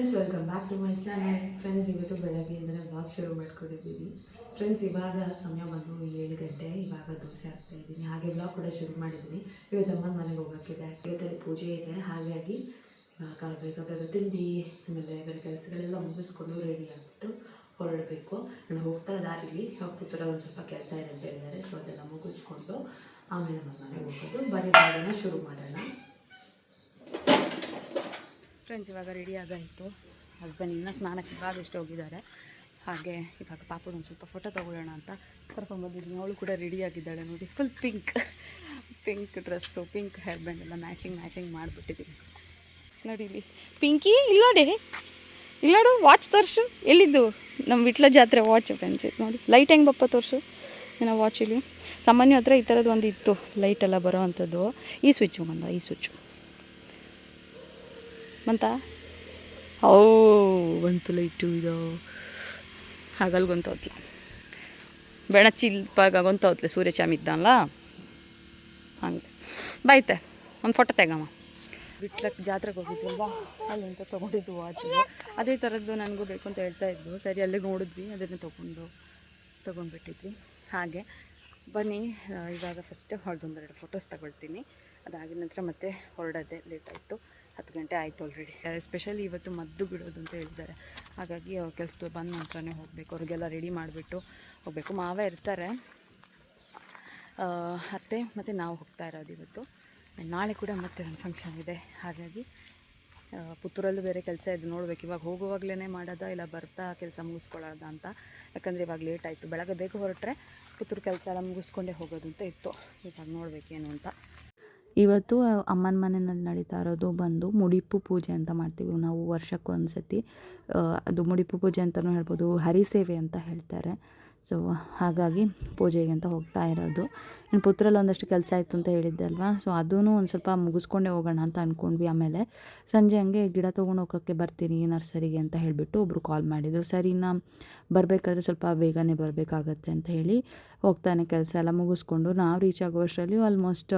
Friends welcome back to my channel friends ಇವತ್ತು ಬೆಳಗ್ಗೆಯಿಂದಲೇ blog ಶುರು ಮಾಡ್ಕೊಂಡಿದ್ದೀವಿ ಫ್ರೆಂಡ್ಸ್ ಇವಾಗ ಸಮಯ ಬಂದು ಏಳು ಗಂಟೆ, ಇವಾಗ ದೋಸೆ ಹಾಕ್ತಾ ಇದ್ದೀನಿ ಹಾಗೆ ಬ್ಲಾಗ್ ಕೂಡ ಶುರು ಮಾಡಿದ್ದೀನಿ ಇವತ್ತು ಅಮ್ಮನ ಮನೆಗೆ ಹೋಗೋಕ್ಕಿದೆ. ಇವತ್ತಲ್ಲಿ ಪೂಜೆ ಇದೆ. ಹಾಗಾಗಿ ಇವಾಗ ಬೇಗ ಬೇಗ ತಿಂಡಿ, ಆಮೇಲೆ ಬೇರೆ ಕೆಲಸಗಳೆಲ್ಲ ಮುಗಿಸ್ಕೊಂಡು ರೆಡಿ ಆಗಿಬಿಟ್ಟು ಹೊರಡಬೇಕು. ನಾನು ಹೋಗ್ತಾ ದಾರಿಲಿ ಪುತ್ರ ಒಂದು ಸ್ವಲ್ಪ ಕೆಲಸ ಇದೆ ಅಂತ ಹೇಳಿದ್ದಾರೆ. ಸೊ ಅದೆಲ್ಲ ಮುಗಿಸ್ಕೊಂಡು ಆಮೇಲೆ ನಮ್ಮ ಮನೆಗೆ ಹೋಗೋದು. ಬರೀ ಬ್ಲಾಗನ್ನ ಶುರು ಮಾಡೋಣ. ಫ್ರೆಂಡ್ಸ್, ಇವಾಗ ರೆಡಿ ಆಗಾಯಿತು ಹಸ್ಬೆಂಡ್ ಇನ್ನೂ ಸ್ನಾನಕ್ಕೆ ಇವಾಗ ಇಷ್ಟು ಹೋಗಿದ್ದಾರೆ. ಹಾಗೆ ಇವಾಗ ಪಾಪದ ಒಂದು ಸ್ವಲ್ಪ ಫೋಟೋ ತೊಗೊಳ್ಳೋಣ ಅಂತ ಕರ್ಕೊಂಡ್ಬಂದಿದ್ದೀನಿ ಅವಳು ಕೂಡ ರೆಡಿ ಆಗಿದ್ದಾಳೆ ನೋಡಿ. Full pink pink dress pink hair band ಎಲ್ಲ ಮ್ಯಾಚಿಂಗ್ ಮ್ಯಾಚಿಂಗ್ ಮಾಡಿಬಿಟ್ಟಿದ್ದೀನಿ. ನೋಡಿ ಇಲ್ಲಿ. ಪಿಂಕಿ ಇಲ್ಲೋಡಿ ಇಲ್ಲೋಡು ವಾಚ್ ತೋರಿಸು. ಎಲ್ಲಿದ್ದು? ನಮ್ಮ ವಿಟ್ಲ ಜಾತ್ರೆ ವಾಚ್ ಫ್ರೆಂಡ್ಸ್ ನೋಡಿ. ಲೈಟ್ ಹೆಂಗೆ ಬಪ್ಪ ತೋರಿಸು? ಏನೋ ವಾಚ್ ಇಲ್ಲಿ. ಸಾಮಾನ್ಯ ಹತ್ರ ಈ ಥರದ್ದು ಒಂದು ಇತ್ತು ಲೈಟೆಲ್ಲ ಬರೋ ಅಂಥದ್ದು. ಈ ಸ್ವಿಚ್ಚು ಬಂದ ಈ ಸ್ವಿಚ್ಚು ಬಂತ? ಓ ಬಂತು ಲೈಟು ಇದು ಹಾಗಲ್ಲಿ ಚಿಲ್ಪಾಗ ಬೆಣಚಿಲ್ಪಾಗ ಸೂರ್ಯ ಚಾಮಿ ಇದ್ದಾನಲ್ಲ ಹಂಗೆ ಬಾಯ್ತೆ ಒಂದು ಫೋಟೋ ತೆಗಮ್ಮ. ಬಿಟ್ಲಕ್ಕೆ ಜಾತ್ರೆಗೆ ಹೋಗಿದ್ವಲ್ವಾ? ಅಲ್ಲಿಂದ ತೊಗೊಂಡಿದ್ದು ವಾಚ್ ಅದೇ ಥರದ್ದು ನನಗೂ ಬೇಕು ಅಂತ ಹೇಳ್ತಾ ಇದ್ವು. ಸರಿ ಅಲ್ಲಿಗೆ ನೋಡಿದ್ವಿ ಅದನ್ನು ತೊಗೊಂಡು ತೊಗೊಂಡ್ಬಿಟ್ಟಿದ್ವಿ. ಹಾಗೆ ಬನ್ನಿ ಇವಾಗ ಫಸ್ಟ್ ಹೊಡೆದೊಂದೆರಡು ಫೋಟೋಸ್ ತಗೊಳ್ತೀನಿ. ಅದಾಗಿದ ನಂತರ ಮತ್ತೆ ಹೊರಡೋದೇ ಲೇಟ್ ಆಯಿತು. ಹತ್ತು ಗಂಟೆ ಆಯಿತು ಆಲ್ರೆಡಿ ಎಸ್ಪೆಷಲಿ ಇವತ್ತು ಮದ್ದು ಬಿಡೋದು ಅಂತ ಹೇಳಿದ್ದಾರೆ ಹಾಗಾಗಿ ಅವ್ರ ಕೆಲಸದ ಬಂದ ನಂತರನೇ ಹೋಗಬೇಕು. ಅವ್ರಿಗೆಲ್ಲ ರೆಡಿ ಮಾಡಿಬಿಟ್ಟು ಹೋಗಬೇಕು. ಮಾವ ಇರ್ತಾರೆ. ಅತ್ತೆ ಮತ್ತು ನಾವು ಹೋಗ್ತಾ ಇರೋದು ಇವತ್ತು. ನಾಳೆ ಕೂಡ ಮತ್ತೆ ಒಂದು ಫಂಕ್ಷನ್ ಇದೆ. ಹಾಗಾಗಿ ಪುತ್ತೂರಲ್ಲೂ ಬೇರೆ ಕೆಲಸ ಇದೆ. ನೋಡ್ಬೇಕು. ಇವಾಗ ಹೋಗುವಾಗಲೇ ಮಾಡೋದಾ ಇಲ್ಲ ಬರ್ತಾ ಕೆಲಸ ಮುಗಿಸ್ಕೊಳ್ಳೋದ ಅಂತ. ಯಾಕಂದರೆ ಇವಾಗ ಲೇಟ್ ಆಯಿತು. ಬೆಳಗ್ಗೆ ಬೇಗ ಹೊರಟ್ರೆ ಪುತ್ತೂರು ಕೆಲಸ ಎಲ್ಲ ಮುಗಿಸ್ಕೊಂಡೇ ಹೋಗೋದು ಅಂತ ಇತ್ತು. ಇವಾಗ ನೋಡಬೇಕೇನು ಅಂತ. ಇವತ್ತು ಅಮ್ಮನ ಮನೆಯಲ್ಲಿ ನಡೀತಾ ಇರೋದು ಬಂದು ಮುಡಿಪು ಪೂಜೆ ಅಂತ ಮಾಡ್ತೀವಿ ನಾವು ವರ್ಷಕ್ಕೊಂದು ಸತಿ ಅದು ಮುಡಿಪು ಪೂಜೆ ಅಂತಲೂ ಹೇಳ್ಬೋದು ಹರಿಸೇವೆ ಅಂತ ಹೇಳ್ತಾರೆ. ಸೊ ಹಾಗಾಗಿ ಪೂಜೆಗೆ ಅಂತ ಹೋಗ್ತಾ ಇರೋದು. ನನ್ನ ಪುತ್ರಲ್ಲಿ ಒಂದಷ್ಟು ಕೆಲಸ ಇತ್ತು ಅಂತ ಹೇಳಿದ್ದೆ ಅಲ್ವಾ? ಸೊ ಅದೂ ಒಂದು ಸ್ವಲ್ಪ ಮುಗಿಸ್ಕೊಂಡೇ ಹೋಗೋಣ ಅಂತ ಅಂದ್ಕೊಂಡ್ವಿ ಆಮೇಲೆ. ಸಂಜೆ ಹಂಗೆ ಗಿಡ ತೊಗೊಂಡು ಹೋಗೋಕ್ಕೆ ಬರ್ತೀನಿ ನರ್ಸರಿಗೆ ಅಂತ ಹೇಳಿಬಿಟ್ಟು ಒಬ್ಬರು ಕಾಲ್ ಮಾಡಿದರು. ಸರಿ, ನಾ ಬರಬೇಕಾದ್ರೆ ಸ್ವಲ್ಪ ಬೇಗನೆ ಬರಬೇಕಾಗತ್ತೆ ಅಂತ ಹೇಳಿ ಹೋಗ್ತಾನೆ ಕೆಲಸ ಎಲ್ಲ ಮುಗಿಸ್ಕೊಂಡು. ನಾವು ರೀಚ್ ಆಗುವಷ್ಟರಲ್ಲಿ ಆಲ್ಮೋಸ್ಟ್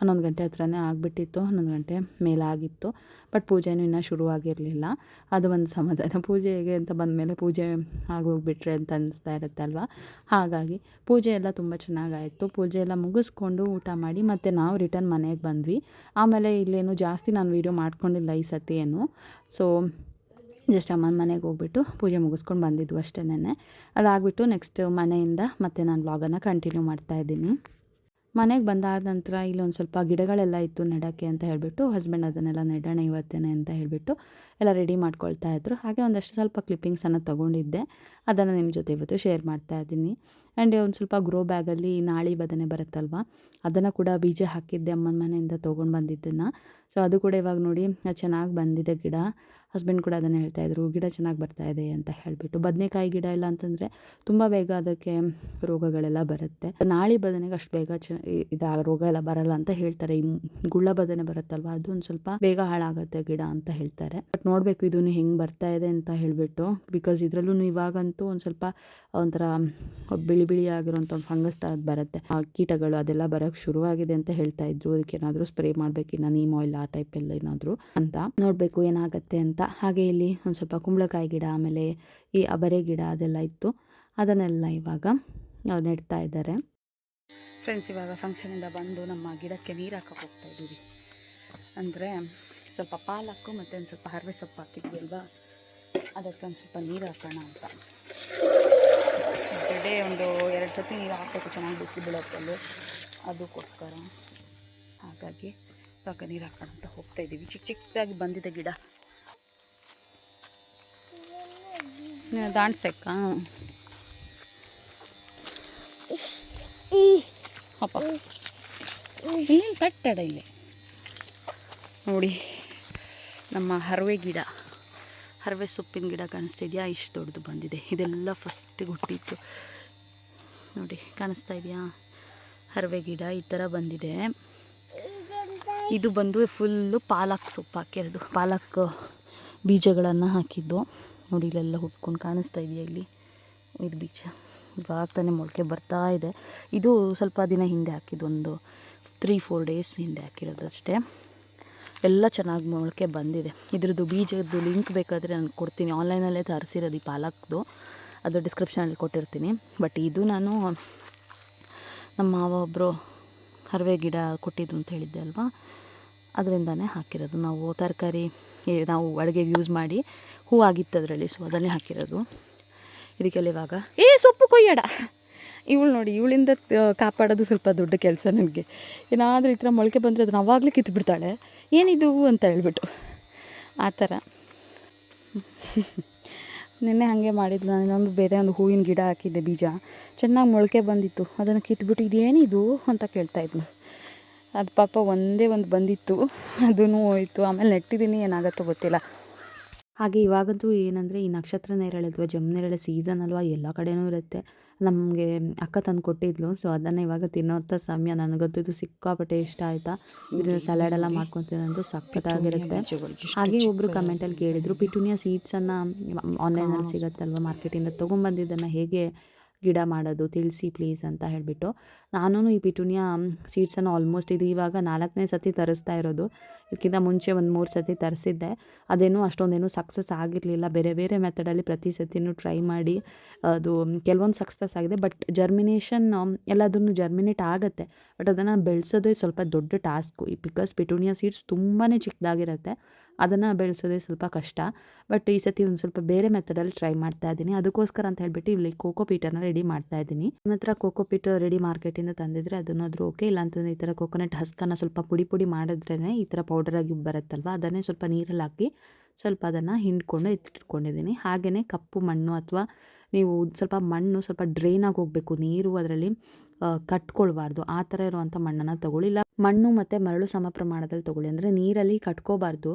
ಹನ್ನೊಂದು ಗಂಟೆ ಹತ್ರನೇ ಆಗಿಬಿಟ್ಟಿತ್ತು, ಹನ್ನೊಂದು ಗಂಟೆ ಮೇಲಾಗಿತ್ತು ಬಟ್ ಪೂಜೆನೂ ಇನ್ನೂ ಶುರುವಾಗಿರಲಿಲ್ಲ. ಅದು ಒಂದು ಸಮಾಧಾನ. ಪೂಜೆಗೆ ಅಂತ ಬಂದ ಮೇಲೆ ಪೂಜೆ ಆಗೋಗ್ಬಿಟ್ರೆ ಅಂತ ಅನ್ನಿಸ್ತಾ ಇರುತ್ತೆ ಅಲ್ವಾ? ಹಾಗಾಗಿ ಪೂಜೆ ಎಲ್ಲ ತುಂಬ ಚೆನ್ನಾಗಾಯಿತು. ಪೂಜೆ ಎಲ್ಲ ಮುಗಿಸ್ಕೊಂಡು ಊಟ ಮಾಡಿ ಮತ್ತು ನಾವು ರಿಟರ್ನ್ ಮನೆಗೆ ಬಂದ್ವಿ. ಆಮೇಲೆ ಇಲ್ಲೇನು ಜಾಸ್ತಿ ನಾನು ವೀಡಿಯೋ ಮಾಡ್ಕೊಂಡಿಲ್ಲ ಈ ಸತಿ ಏನು ಸೊ ಜಸ್ಟ್ ಅಮ್ಮನ ಮನೆಗೆ ಹೋಗ್ಬಿಟ್ಟು ಪೂಜೆ ಮುಗಿಸ್ಕೊಂಡು ಬಂದಿದ್ವು ನೆನೆ ಅದಾಗ್ಬಿಟ್ಟು ನೆಕ್ಸ್ಟ್ ಮನೆಯಿಂದ ಮತ್ತೆ ನಾನು ವ್ಲಾಗನ್ನು ಕಂಟಿನ್ಯೂ ಮಾಡ್ತಾಯಿದ್ದೀನಿ ಮನೆಗೆ ಬಂದಾದ ನಂತರ ಇಲ್ಲೊಂದು ಸ್ವಲ್ಪ ಗಿಡಗಳೆಲ್ಲ ಇತ್ತು ನೆಡೋಕ್ಕೆ ಅಂತ ಹೇಳಿಬಿಟ್ಟು ಹಸ್ಬೆಂಡ್ ಅದನ್ನೆಲ್ಲ ನೆಡೋಣ ಇವತ್ತೇನೆ ಅಂತ ಹೇಳಿಬಿಟ್ಟು ಎಲ್ಲ ರೆಡಿ ಮಾಡ್ಕೊಳ್ತಾ ಇದ್ರು. ಹಾಗೆ ಒಂದಷ್ಟು ಸ್ವಲ್ಪ ಕ್ಲಿಪ್ಪಿಂಗ್ಸನ್ನು ತೊಗೊಂಡಿದ್ದೆ. ಅದನ್ನು ನಿಮ್ಮ ಜೊತೆ ಇವತ್ತು ಶೇರ್ ಮಾಡ್ತಾ ಇದ್ದೀನಿ. ಆ್ಯಂಡ್ ಒಂದು ಸ್ವಲ್ಪ ಗ್ರೋ ಬ್ಯಾಗಲ್ಲಿ ನಾಳಿ ಬದನೆ ಬರುತ್ತಲ್ವ? ಅದನ್ನು ಕೂಡ ಬೀಜ ಹಾಕಿದ್ದೆ ಅಮ್ಮನ ಮನೆಯಿಂದ ತೊಗೊಂಡು ಬಂದಿದ್ದನ್ನು. ಸೊ ಅದು ಕೂಡ ಇವಾಗ ನೋಡಿ ಚೆನ್ನಾಗಿ ಬಂದಿದೆ ಗಿಡ. ಹಸ್ಬೆಂಡ್ ಕೂಡ ಅದನ್ನು ಹೇಳ್ತಾ ಇದ್ರು, ಗಿಡ ಚೆನ್ನಾಗಿ ಬರ್ತಾ ಇದೆ ಅಂತ ಹೇಳಿಬಿಟ್ಟು. ಬದನೆಕಾಯಿ ಗಿಡ ಇಲ್ಲ ಅಂತಂದರೆ ತುಂಬ ಬೇಗ ಅದಕ್ಕೆ ರೋಗಗಳೆಲ್ಲ ಬರುತ್ತೆ. ನಾಳಿ ಬದನೆಗೆ ಅಷ್ಟು ಬೇಗ ಚ ಇದು ರೋಗ ಎಲ್ಲ ಬರಲ್ಲ ಅಂತ ಹೇಳ್ತಾರೆ. ಈ ಗುಳ್ಳ ಬದನೆ ಬರುತ್ತಲ್ವ ಅದು ಒಂದು ಸ್ವಲ್ಪ ಬೇಗ ಹಾಳಾಗುತ್ತೆ ಗಿಡ ಅಂತ ಹೇಳ್ತಾರೆ. ಬಟ್ ನೋಡಬೇಕು ಇದನ್ನು ಹೆಂಗೆ ಬರ್ತಾ ಇದೆ ಅಂತ ಹೇಳಿಬಿಟ್ಟು ಬಿಕಾಸ್ ಇದರಲ್ಲೂ ಇವಾಗಂತೂ ಒಂದು ಸ್ವಲ್ಪ ಒಂಥರ ಬಿಳಿ ಬಿಳಿ ಆಗಿರೋಂಥ ಒಂದು ಫಂಗಸ್ ಥರದ್ದು ಬರುತ್ತೆ. ಆ ಕೀಟಗಳು ಅದೆಲ್ಲ ಬರೋಕ್ಕೆ ಶುರುವಾಗಿದೆ ಅಂತ ಹೇಳ್ತಾ ಇದ್ರು. ಅದಕ್ಕೆ ಏನಾದರೂ ಸ್ಪ್ರೇ ಮಾಡಬೇಕಿನ್ನ ನೀಮ್ ಆಯಿಲ್ ಆ ಟೈಪ್ ಎಲ್ಲ ಏನಾದರೂ ಅಂತ. ನೋಡಬೇಕು ಏನಾಗುತ್ತೆ ಅಂತ ಹಾಗೆ ಇಲ್ಲಿ ಒಂದು ಸ್ವಲ್ಪ ಕುಂಬಳಕಾಯಿ ಗಿಡ, ಆಮೇಲೆ ಈ ಅಬರೆ ಗಿಡ ಅದೆಲ್ಲ ಇತ್ತು. ಅದನ್ನೆಲ್ಲ ಇವಾಗ ನೆಡ್ತಾ ಇದ್ದಾರೆ. ಫ್ರೆಂಡ್ಸ್ ಇವಾಗ ಫಂಕ್ಷನಿಂದ ಬಂದು ನಮ್ಮ ಗಿಡಕ್ಕೆ ನೀರು ಹಾಕಕ್ಕೆ ಹೋಗ್ತಾ ಇದ್ದೀವಿ. ಅಂದರೆ ಸ್ವಲ್ಪ ಪಾಲಕ್ಕು ಮತ್ತು ಒಂದು ಸ್ವಲ್ಪ ಹರವೆ ಸೊಪ್ಪು ಹಾಕಿದ್ವಿ ಅಲ್ವಾ? ಅದಕ್ಕೆ ಒಂದು ಸ್ವಲ್ಪ ನೀರು ಹಾಕೋಣ ಅಂತ. ಡೇ ಒಂದು ಎರಡು ಜೊತೆ ನೀರು ಹಾಕಬೇಕು, ಚೆನ್ನಾಗಿ ಬಿಸಿ ಬೀಳೋಕ್ಕಲ್ಲಿ ಅದಕ್ಕೋಸ್ಕರ ಹಾಗಾಗಿ ಇವಾಗ ನೀರು ಹಾಕೋಣ ಅಂತ ಹೋಗ್ತಾ ಇದ್ದೀವಿ. ಚಿಕ್ಕ ಚಿಕ್ಕದಾಗಿ ಬಂದಿದೆ ಗಿಡ. ಅಪ್ಪ. ಇಲ್ಲಿ ಕಟ್ಟಡ ಇಲ್ಲಿ? ನೋಡಿ, ನಮ್ಮ ಹರವೆ ಗಿಡ. ಹರವೆ ಸೊಪ್ಪಿನ ಗಿಡ ಕಾಣಿಸ್ತಿದೆಯಾ? ಇಷ್ಟು ದೊಡ್ಡದು ಬಂದಿದೆ. ಇದೆಲ್ಲ ಫಸ್ಟಿಗೆ ಹುಟ್ಟಿತ್ತು ನೋಡಿ, ಕಾಣಿಸ್ತಾ ಇದೆಯಾ? ಹರವೆ ಗಿಡ ಈ ಥರ ಬಂದಿದೆ. ಇದು ಬಂದು ಫುಲ್ಲು ಪಾಲಕ್ ಸೊಪ್ಪು ಹಾಕಿರೋದು ಪಾಲಕ್ ಬೀಜಗಳನ್ನು ಹಾಕಿದ್ದು. ನೋಡಿ ಇಲ್ಲೆಲ್ಲ ಹುಟ್ಕೊಂಡು ಕಾಣಿಸ್ತಾ ಇದೆಯಾ ಇಲ್ಲಿ? ಇದು ಬೀಜ ಇವಾಗ ತಾನೇ ಮೊಳಕೆ ಬರ್ತಾ ಇದೆ. ಇದು ಸ್ವಲ್ಪ ದಿನ ಹಿಂದೆ ಹಾಕಿದ್ದು ಒಂದು ತ್ರೀ ಫೋರ್ ಡೇಸ್ ಹಿಂದೆ ಹಾಕಿರೋದು ಅಷ್ಟೇ. ಎಲ್ಲ ಚೆನ್ನಾಗಿ ಮೊಳಕೆ ಬಂದಿದೆ. ಇದ್ರದ್ದು ಬೀಜದ್ದು ಲಿಂಕ್ ಬೇಕಾದರೆ ನಾನು ಕೊಡ್ತೀನಿ. ಆನ್ಲೈನಲ್ಲೇ ತರಿಸಿರೋದು ಈ ಪಾಲಕ್ದು. ಅದು ಡಿಸ್ಕ್ರಿಪ್ಷನಲ್ಲಿ ಕೊಟ್ಟಿರ್ತೀನಿ. ಬಟ್ ಇದು ನಾನು ನಮ್ಮ ಮಾವ ಒಬ್ಬರು ಹರವೆ ಗಿಡ ಕೊಟ್ಟಿದ್ದು ಅಂತ ಹೇಳಿದ್ದೆ ಅಲ್ವಾ? ಅದರಿಂದನೇ ಹಾಕಿರೋದು. ನಾವು ತರಕಾರಿ, ನಾವು ಅಡುಗೆಗೆ ಯೂಸ್ ಮಾಡಿ ಹೂ ಆಗಿತ್ತು ಅದರಲ್ಲಿ ಸೊ ಅದನ್ನೇ ಹಾಕಿರೋದು. ಇದಕ್ಕೆಲ್ಲ ಇವಾಗ ಏ, ಸೊಪ್ಪು ಕೊಯ್ಯಡ. ಇವಳು ನೋಡಿ, ಇವಳಿಂದ ಕಾಪಾಡೋದು ಸ್ವಲ್ಪ ದೊಡ್ಡ ಕೆಲಸ ನನಗೆ. ಏನಾದರೂ ಈ ಥರ ಮೊಳಕೆ ಬಂದರೆ ಅದನ್ನು ಅವಾಗಲೇ ಕಿತ್ಬಿಡ್ತಾಳೆ ಏನಿದು ಅಂತ ಹೇಳ್ಬಿಟ್ಟು. ಆ ಥರ. ನಿನ್ನೆ ಹಾಗೆ ಮಾಡಿದ್ಲು. ನಾನು ಇನ್ನೊಂದು ಬೇರೆ ಒಂದು ಹೂವಿನ ಗಿಡ ಹಾಕಿದ್ದೆ, ಬೀಜ. ಚೆನ್ನಾಗಿ ಮೊಳಕೆ ಬಂದಿತ್ತು. ಅದನ್ನು ಕಿತ್ಬಿಟ್ಟು ಇದೇನಿದು ಅಂತ ಕೇಳ್ತಾ ಇದ್ಲು. ಅದು ಪಾಪ ಒಂದೇ ಒಂದು ಬಂದಿತ್ತು. ಅದೂ ಹೋಯಿತು. ಆಮೇಲೆ ನೆಟ್ಟಿದ್ದೀನಿ. ಏನಾಗುತ್ತೋ ಗೊತ್ತಿಲ್ಲ. ಹಾಗೆ ಇವಾಗಂತೂ ಏನಂದರೆ ಈ ನಕ್ಷತ್ರ ನೇರಳೆ ಅಥವಾ ಜಮ್ ನೇರಳೆ ಸೀಸನ್ ಅಲ್ವಾ ಎಲ್ಲ ಕಡೆನೂ ಇರುತ್ತೆ. ನಮಗೆ ಅಕ್ಕ ತಂದು ಕೊಟ್ಟಿದ್ಲು ಸೊ ಅದನ್ನು ಇವಾಗ ತಿನ್ನೋಂಥ ಸಮಯ ನನಗಂತೂ ಇದು ಸಿಕ್ಕಾಪಟ್ಟೆ ಇಷ್ಟ ಆಯಿತಾ. ಇದ್ರ ಸಲಾಡ್ ಎಲ್ಲ ಮಾಡ್ಕೊತೀನಂದು ಸಖತ್ತಾಗಿರುತ್ತೆ. ಹಾಗೆ ಒಬ್ಬರು ಕಮೆಂಟಲ್ಲಿ ಕೇಳಿದರು ಪಿಟುನಿಯಾ ಸೀಡ್ಸನ್ನು ಆನ್ಲೈನಲ್ಲಿ ಸಿಗುತ್ತಲ್ವ ಮಾರ್ಕೆಟಿಂದ ತೊಗೊಂಬಂದಿದ್ದನ್ನು ಹೇಗೆ ಗಿಡ ಮಾಡೋದು, ತಿಳಿಸಿ ಪ್ಲೀಸ್ ಅಂತ ಹೇಳಿಬಿಟ್ಟು ನಾನು ಈ ಪಿಟೂನಿಯ ಸೀಡ್ಸನ್ನು ಆಲ್ಮೋಸ್ಟ್ ಇದು ಇವಾಗ ನಾಲ್ಕನೇ ಸತಿ ತರಿಸ್ತಾ ಇರೋದು. ಇದಕ್ಕಿಂತ ಮುಂಚೆ ಒಂದು ಮೂರು ಸತಿ ತರಿಸಿದ್ದೆ. ಅದೇನೂ ಅಷ್ಟೊಂದೇನು ಸಕ್ಸಸ್ ಆಗಿರಲಿಲ್ಲ. ಬೇರೆ ಬೇರೆ ಮೆಥಡಲ್ಲಿ ಪ್ರತಿ ಸತಿನೂ ಟ್ರೈ ಮಾಡಿ, ಅದು ಕೆಲವೊಂದು ಸಕ್ಸಸ್ ಆಗಿದೆ. ಬಟ್ ಜರ್ಮಿನೇಷನ್ ಎಲ್ಲದನ್ನು ಜರ್ಮಿನೇಟ್ ಆಗುತ್ತೆ. ಬಟ್ ಅದನ್ನು ಬೆಳೆಸೋದೇ ಸ್ವಲ್ಪ ದೊಡ್ಡ ಟಾಸ್ಕು ಈ ಬಿಕಾಸ್ ಪಿಟೂನಿಯಾ ಸೀಡ್ಸ್ ತುಂಬಾ ಚಿಕ್ಕದಾಗಿರುತ್ತೆ. ಅದನ್ನು ಬೆಳೆಸೋದೇ ಸ್ವಲ್ಪ ಕಷ್ಟ. ಬಟ್ ಈ ಸತಿ ಒಂದು ಸ್ವಲ್ಪ ಬೇರೆ ಮೆಥಡಲ್ಲಿ ಟ್ರೈ ಮಾಡ್ತಾ ಇದ್ದೀನಿ. ಅದಕ್ಕೋಸ್ಕರ ಅಂತ ಹೇಳ್ಬಿಟ್ಟು ಇಲ್ಲಿ ಕೋಕೋ ಪೀಟನ್ನು ರೆಡಿ ಮಾಡ್ತಾ ಇದ್ದೀನಿ. ನಿಮ್ಮ ಹತ್ರ ಕೋಕೋ ಪೀಟ್ ರೆಡಿ ಮಾರ್ಕೆಟಿಂದ ತಂದಿದ್ರೆ ಅದನ್ನಾದ್ರೂ ಓಕೆ ಇಲ್ಲಾಂತಂದರೆ ಈ ಥರ ಕೋಕೋನಟ್ ಹಸ್ಕನ್ನು ಸ್ವಲ್ಪ ಪುಡಿ ಪುಡಿ ಮಾಡಿದ್ರೇ ಈ ಥರ ಪೌಡರಾಗಿ ಬರುತ್ತಲ್ವ? ಅದನ್ನೇ ಸ್ವಲ್ಪ ನೀರಲ್ಲಿ ಹಾಕಿ ಸ್ವಲ್ಪ ಅದನ್ನು ಹಿಂಡ್ಕೊಂಡು ಎತ್ತಿಟ್ಕೊಂಡಿದ್ದೀನಿ. ಹಾಗೆಯೇ ಕಪ್ಪು ಮಣ್ಣು ಅಥವಾ ನೀವು ಸ್ವಲ್ಪ ಮಣ್ಣು ಸ್ವಲ್ಪ ಡ್ರೈನಾಗಿ ಹೋಗಬೇಕು. ನೀರು ಅದರಲ್ಲಿ ಕಟ್ಕೊಳ್ಬಾರ್ದು. ಆ ಥರ ಇರುವಂಥ ಮಣ್ಣನ್ನು ತಗೊಳ್ಳಿ. ಇಲ್ಲ, ಮಣ್ಣು ಮತ್ತು ಮರಳು ಸಮ ಪ್ರಮಾಣದಲ್ಲಿ ತಗೊಳ್ಳಿ. ಅಂದರೆ ನೀರಲ್ಲಿ ಕಟ್ಕೋಬಾರ್ದು.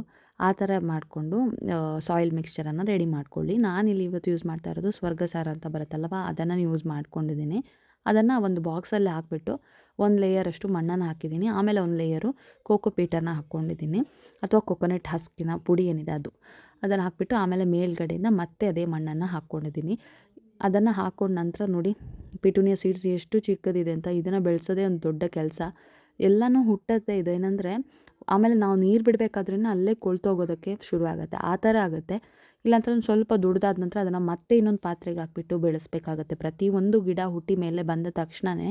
ಆ ಥರ ಮಾಡಿಕೊಂಡು ಸಾಯಿಲ್ ಮಿಕ್ಸ್ಚರನ್ನು ರೆಡಿ ಮಾಡ್ಕೊಳ್ಳಿ. ನಾನಿಲ್ಲಿ ಇವತ್ತು ಯೂಸ್ ಮಾಡ್ತಾ ಇರೋದು ಸ್ವರ್ಗ ಸಾರ ಅಂತ ಬರುತ್ತಲ್ವ ಅದನ್ನು ಯೂಸ್ ಮಾಡ್ಕೊಂಡಿದ್ದೀನಿ. ಅದನ್ನು ಒಂದು ಬಾಕ್ಸಲ್ಲಿ ಹಾಕ್ಬಿಟ್ಟು ಒಂದು ಲೇಯರಷ್ಟು ಮಣ್ಣನ್ನು ಹಾಕಿದ್ದೀನಿ. ಆಮೇಲೆ ಒಂದು ಲೇಯರು ಕೋಕೋ ಪೀಟನ್ನು ಹಾಕ್ಕೊಂಡಿದ್ದೀನಿ ಅಥವಾ ಕೊಕೊನೆಟ್ ಹಸ್ಕಿನ ಪುಡಿ ಏನಿದೆ ಅದು. ಅದನ್ನು ಹಾಕ್ಬಿಟ್ಟು ಆಮೇಲೆ ಮೇಲ್ಗಡೆಯಿಂದ ಮತ್ತೆ ಅದೇ ಮಣ್ಣನ್ನು ಹಾಕ್ಕೊಂಡಿದ್ದೀನಿ. ಅದನ್ನು ಹಾಕ್ಕೊಂಡು ನಂತರ ನೋಡಿ, ಪಿಟುನಿಯಾ ಸೀಡ್ಸ್ ಎಷ್ಟು ಚಿಕ್ಕದಿದೆ ಅಂತ ಇದನ್ನು ಬೆಳೆಸೋದೇ ಒಂದು ದೊಡ್ಡ ಕೆಲಸ. ಎಲ್ಲನೂ ಹುಟ್ಟತ್ತೆ ಇದು. ಏನಂದರೆ, ಆಮೇಲೆ ನಾವು ನೀರು ಬಿಡಬೇಕಾದ್ರೂ ಅಲ್ಲೇ ಕೊಳ್ತೋಗೋದಕ್ಕೆ ಶುರು ಆಗುತ್ತೆ ಆ ಥರ ಆಗುತ್ತೆ. ಇಲ್ಲಾಂದ್ರೆ ಒಂದು ಸ್ವಲ್ಪ ದುಡ್ದಾದ ನಂತರ ಅದನ್ನು ಮತ್ತೆ ಇನ್ನೊಂದು ಪಾತ್ರೆಗೆ ಹಾಕ್ಬಿಟ್ಟು ಬೆಳೆಸ್ಬೇಕಾಗತ್ತೆ. ಪ್ರತಿಯೊಂದು ಗಿಡ ಹುಟ್ಟಿ ಮೇಲೆ ಬಂದ ತಕ್ಷಣವೇ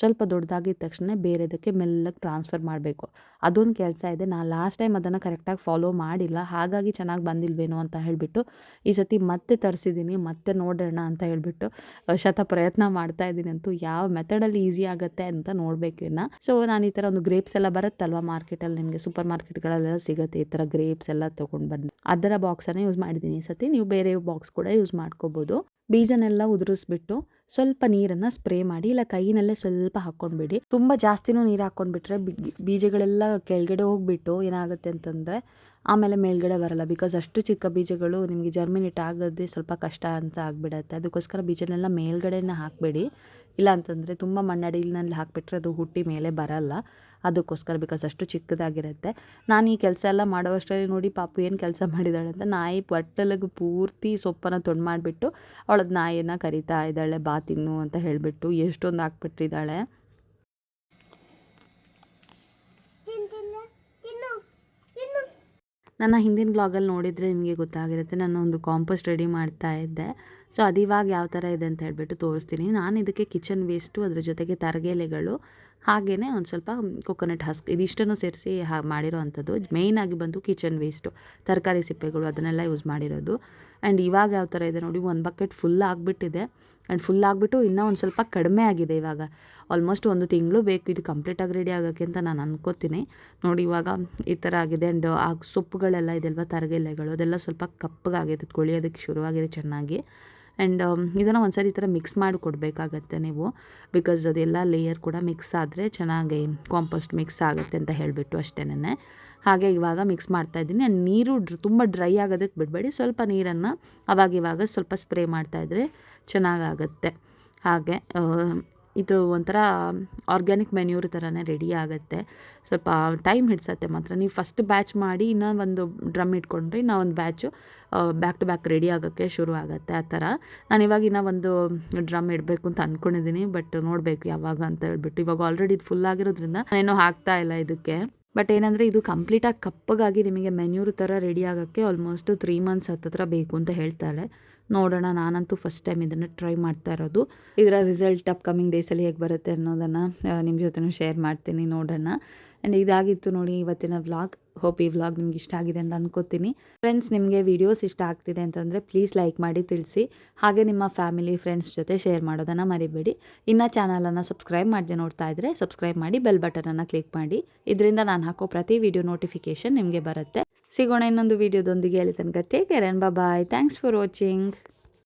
ಸ್ವಲ್ಪ ದೊಡ್ಡದಾಗಿದ್ದ ತಕ್ಷಣ ಬೇರೆದಕ್ಕೆ ಮೆಲ್ಲಗೆ ಟ್ರಾನ್ಸ್ಫರ್ ಮಾಡಬೇಕು. ಅದೊಂದು ಕೆಲಸ ಇದೆ. ನಾನು ಲಾಸ್ಟ್ ಟೈಮ್ ಅದನ್ನು ಕರೆಕ್ಟಾಗಿ ಫಾಲೋ ಮಾಡಿಲ್ಲ. ಹಾಗಾಗಿ ಚೆನ್ನಾಗಿ ಬಂದಿಲ್ವೇನೋ ಅಂತ ಹೇಳಿಬಿಟ್ಟು ಈ ಸತಿ ಮತ್ತೆ ತರಿಸಿದ್ದೀನಿ ಮತ್ತೆ ನೋಡೋಣ ಅಂತ ಹೇಳಿಬಿಟ್ಟು ಶತ ಪ್ರಯತ್ನ ಮಾಡ್ತಾ ಇದ್ದೀನಿ ಅಂತೂ ಯಾವ ಮೆಥಡಲ್ಲಿ ಈಸಿ ಆಗುತ್ತೆ ಅಂತ ನೋಡಬೇಕು ಇನ್ನು. ಸೊ ನಾನು ಈ ಥರ ಒಂದು ಗ್ರೇಪ್ಸ್ ಎಲ್ಲ ಬರುತ್ತಲ್ವ ಮಾರ್ಕೆಟಲ್ಲಿ ನಿಮಗೆ ಸೂಪರ್ ಮಾರ್ಕೆಟ್ಗಳಲ್ಲೆಲ್ಲ ಸಿಗುತ್ತೆ. ಈ ಥರ ಗ್ರೇಪ್ಸ್ ಎಲ್ಲ ತೊಗೊಂಡು ಬಂದು ಅದರ ಬಾಕ್ಸನ್ನು ಯೂಸ್ ಮಾಡಿದ್ದೀನಿ ಈ ಸತಿ. ನೀವು ಬೇರೆ ಬಾಕ್ಸ್ ಕೂಡ ಯೂಸ್ ಮಾಡ್ಕೋಬೋದು. ಬೀಜನೆಲ್ಲ ಉದುರಿಸ್ಬಿಟ್ಟು ಸ್ವಲ್ಪ ನೀರನ್ನು ಸ್ಪ್ರೇ ಮಾಡಿ, ಇಲ್ಲ ಕೈನಲ್ಲೇ ಸ್ವಲ್ಪ ಹಾಕ್ಕೊಂಡ್ಬಿಡಿ. ತುಂಬ ಜಾಸ್ತಿನೂ ನೀರು ಹಾಕ್ಕೊಂಡ್ಬಿಟ್ರೆ ಬೀಜಗಳೆಲ್ಲ ಕೆಳಗಡೆ ಹೋಗ್ಬಿಟ್ಟು ಏನಾಗುತ್ತೆ ಅಂತಂದರೆ ಆಮೇಲೆ ಮೇಲ್ಗಡೆ ಬರಲ್ಲ. ಬಿಕಾಸ್ ಅಷ್ಟು ಚಿಕ್ಕ ಬೀಜಗಳು ನಿಮಗೆ ಜರ್ಮಿನೇಟ್ ಆಗೋದೇ ಸ್ವಲ್ಪ ಕಷ್ಟ ಅಂತ ಆಗಿಬಿಡತ್ತೆ. ಅದಕ್ಕೋಸ್ಕರ ಬೀಜನೆಲ್ಲ ಮೇಲ್ಗಡೆನೇ ಹಾಕಬೇಡಿ. ಇಲ್ಲ ಅಂತಂದರೆ ತುಂಬ ಮಣ್ಣಡಿಲಿನಲ್ಲಿ ಹಾಕಿಬಿಟ್ರೆ ಅದು ಹುಟ್ಟಿ ಮೇಲೆ ಬರಲ್ಲ. ಅದಕ್ಕೋಸ್ಕರ ಬಿಕಾಸ್ ಅಷ್ಟು ಚಿಕ್ಕದಾಗಿರುತ್ತೆ. ನಾನು ಈ ಕೆಲಸ ಎಲ್ಲ ಮಾಡೋವಷ್ಟರಲ್ಲಿ ನೋಡಿ ಪಾಪು ಏನು ಕೆಲಸ ಮಾಡಿದಾಳೆ ಅಂತ ನಾಯಿ ಬಟ್ಟಲಿಗೆ ಪೂರ್ತಿ ಸೊಪ್ಪನ್ನು ತೊಂಡು ಮಾಡಿಬಿಟ್ಟು ಅವಳದ್ದು ನಾಯಿಯನ್ನು ಕರಿತಾ ಇದ್ದಾಳೆ, ಬಾ ತಿನ್ನು ಅಂತ ಹೇಳಿಬಿಟ್ಟು ಎಷ್ಟೊಂದು ಹಾಕ್ಬಿಟ್ಟಿದ್ದಾಳೆ. ನನ್ನ ಹಿಂದಿನ ಬ್ಲಾಗಲ್ಲಿ ನೋಡಿದರೆ ನಿಮಗೆ ಗೊತ್ತಾಗಿರುತ್ತೆ. ನಾನು ಒಂದು ಕಾಂಪೋಸ್ಟ್ ರೆಡಿ ಮಾಡ್ತಾ ಇದ್ದೆ. ಸೊ ಅದು ಯಾವ ಥರ ಇದೆ ಅಂತ ಹೇಳಿಬಿಟ್ಟು ತೋರಿಸ್ತೀನಿ. ನಾನು ಇದಕ್ಕೆ ಕಿಚನ್ ವೇಸ್ಟು ಅದ್ರ ಜೊತೆಗೆ ತರಗೆಲೆಗಳು ಹಾಗೆಯೇ ಒಂದು ಸ್ವಲ್ಪ ಕೊಕೊನಟ್ ಹಸ್ಕ್ ಇದಿಷ್ಟನ್ನು ಸೇರಿಸಿ ಹಾ ಮಾಡಿರೋ ಅಂಥದ್ದು. ಮೇಯ್ನಾಗಿ ಬಂದು ಕಿಚನ್ ವೇಸ್ಟು ತರಕಾರಿ ಸಿಪ್ಪೆಗಳು ಅದನ್ನೆಲ್ಲ ಯೂಸ್ ಮಾಡಿರೋದು. ಆ್ಯಂಡ್ ಇವಾಗ ಯಾವ ಥರ ಇದೆ ನೋಡಿ, ಒಂದು ಬಕೆಟ್ ಫುಲ್ ಆಗಿಬಿಟ್ಟಿದೆ. ಆ್ಯಂಡ್ ಫುಲ್ ಆಗಿಬಿಟ್ಟು ಇನ್ನೂ ಒಂದು ಸ್ವಲ್ಪ ಕಡಿಮೆ ಆಗಿದೆ ಇವಾಗ. ಆಲ್ಮೋಸ್ಟ್ ಒಂದು ತಿಂಗಳು ಬೇಕು, ಇದು ಕಂಪ್ಲೀಟಾಗಿ ರೆಡಿ ಆಗೋಕ್ಕೆ ಅಂತ ನಾನು ಅನ್ಕೋತೀನಿ. ನೋಡಿ ಇವಾಗ ಈ ಥರ ಆಗಿದೆ ಆ್ಯಂಡ್ ಆ ಸೊಪ್ಪುಗಳೆಲ್ಲ ಇದೆಲ್ವ, ತರಗೆಲೆಗಳು ಅದೆಲ್ಲ ಸ್ವಲ್ಪ ಕಪ್ಪಗಾಗಿದೆ ಕೊಳಿಯೋದಕ್ಕೆ ಶುರುವಾಗಿದೆ ಚೆನ್ನಾಗಿ. ಆ್ಯಂಡ್ ಇದನ್ನು ಒಂದ್ಸರಿ ಈ ಥರ ಮಿಕ್ಸ್ ಮಾಡಿ ಕೊಡಬೇಕಾಗತ್ತೆ ನೀವು. ಬಿಕಾಸ್ ಅದೆಲ್ಲ ಲೇಯರ್ ಕೂಡ ಮಿಕ್ಸ್ ಆದರೆ ಚೆನ್ನಾಗಿ ಕಾಂಪೋಸ್ಟ್ ಮಿಕ್ಸ್ ಆಗುತ್ತೆ ಅಂತ ಹೇಳಿಬಿಟ್ಟು ಅಷ್ಟೇನೆ ಹಾಗೆ ಇವಾಗ ಮಿಕ್ಸ್ ಮಾಡ್ತಾ ಇದ್ದೀನಿ. ನೀರು ಡ್ರ, ತುಂಬ ಡ್ರೈ ಆಗೋದಕ್ಕೆ ಬಿಡಬೇಡಿ. ಸ್ವಲ್ಪ ನೀರನ್ನು ಅವಾಗಿವಾಗ ಸ್ವಲ್ಪ ಸ್ಪ್ರೇ ಮಾಡ್ತಾಯಿದ್ರೆ ಚೆನ್ನಾಗಾಗತ್ತೆ. ಹಾಗೆ ಇದು ಒಂಥರ ಆರ್ಗ್ಯಾನಿಕ್ ಮೆನ್ಯೂರ್ ಥರನೇ ರೆಡಿ ಆಗುತ್ತೆ. ಸ್ವಲ್ಪ ಟೈಮ್ ಹಿಡ್ಸತ್ತೆ ಮಾತ್ರ. ನೀವು ಫಸ್ಟ್ ಬ್ಯಾಚ್ ಮಾಡಿ ಇನ್ನೂ ಒಂದು ಡ್ರಮ್ ಇಟ್ಕೊಂಡ್ರೆ ಇನ್ನೂ ಒಂದು batch back to back ready ಆಗೋಕ್ಕೆ ಶುರು ಆಗುತ್ತೆ ಆ ಥರ. ನಾನು ಇವಾಗ ಇನ್ನೂ ಒಂದು ಡ್ರಮ್ ಇಡಬೇಕು ಅಂತ ಅಂದ್ಕೊಂಡಿದ್ದೀನಿ ಬಟ್ ನೋಡಬೇಕು ಯಾವಾಗ ಅಂತ ಹೇಳ್ಬಿಟ್ಟು. ಇವಾಗ ಆಲ್ರೆಡಿ ಇದು ಫುಲ್ ಆಗಿರೋದ್ರಿಂದ ನಾನೇನು ಹಾಕ್ತಾ ಇಲ್ಲ ಇದಕ್ಕೆ. ಬಟ್ ಏನಂದರೆ ಇದು ಕಂಪ್ಲೀಟಾಗಿ ಕಪ್ಪಗಾಗಿ ನಿಮಗೆ ಮೆನ್ಯೂರ್ ಥರ ರೆಡಿ ಆಗೋಕ್ಕೆ ಆಲ್ಮೋಸ್ಟ್ ತ್ರೀ ಮಂತ್ಸ್ ಹತ್ತತ್ರ ಬೇಕು ಅಂತ ಹೇಳ್ತಾರೆ. ನೋಡೋಣ, ನಾನಂತೂ ಫಸ್ಟ್ ಟೈಮ್ ಇದನ್ನು ಟ್ರೈ ಮಾಡ್ತಾ ಇರೋದು. ಇದರ ರಿಸಲ್ಟ್ ಅಪ್ಕಮಿಂಗ್ ಡೇಸಲ್ಲಿ ಹೇಗೆ ಬರುತ್ತೆ ಅನ್ನೋದನ್ನು ನಿಮ್ಮ ಜೊತೆನೂ ಶೇರ್ ಮಾಡ್ತೀನಿ, ನೋಡೋಣ. ಆ್ಯಂಡ್ ಇದಾಗಿತ್ತು ನೋಡಿ ಇವತ್ತಿನ ವ್ಲಾಗ್ ಹೋಪ್ ಈ ವ್ಲಾಗ್ ನಿಮ್ಗೆ ಇಷ್ಟ ಆಗಿದೆ ಅಂತ ಅನ್ಕೋತೀನಿ. ಫ್ರೆಂಡ್ಸ್ ನಿಮಗೆ ವೀಡಿಯೋಸ್ ಇಷ್ಟ ಆಗ್ತಿದೆ ಅಂತಂದರೆ ಪ್ಲೀಸ್ ಲೈಕ್ ಮಾಡಿ, ತಿಳಿಸಿ. ಹಾಗೆ ನಿಮ್ಮ ಫ್ಯಾಮಿಲಿ ಫ್ರೆಂಡ್ಸ್ ಜೊತೆ ಶೇರ್ ಮಾಡೋದನ್ನು ಮರಿಬೇಡಿ. ಇನ್ನು ಚಾನಲನ್ನು ಸಬ್ಸ್ಕ್ರೈಬ್ ಮಾಡದೆ ನೋಡ್ತಾ ಇದ್ದರೆ ಸಬ್ಸ್ಕ್ರೈಬ್ ಮಾಡಿ ಬೆಲ್ ಬಟನನ್ನು ಕ್ಲಿಕ್ ಮಾಡಿ. ಇದರಿಂದ ನಾನು ಹಾಕೋ ಪ್ರತಿ ವೀಡಿಯೋ ನೋಟಿಫಿಕೇಷನ್ ನಿಮಗೆ ಬರುತ್ತೆ. ಸಿಗೋಣ ಇನ್ನೊಂದು ವಿಡಿಯೋದೊಂದಿಗೆ ಅಲ್ಲಿ ತನಕ. Take care and bye thanks for watching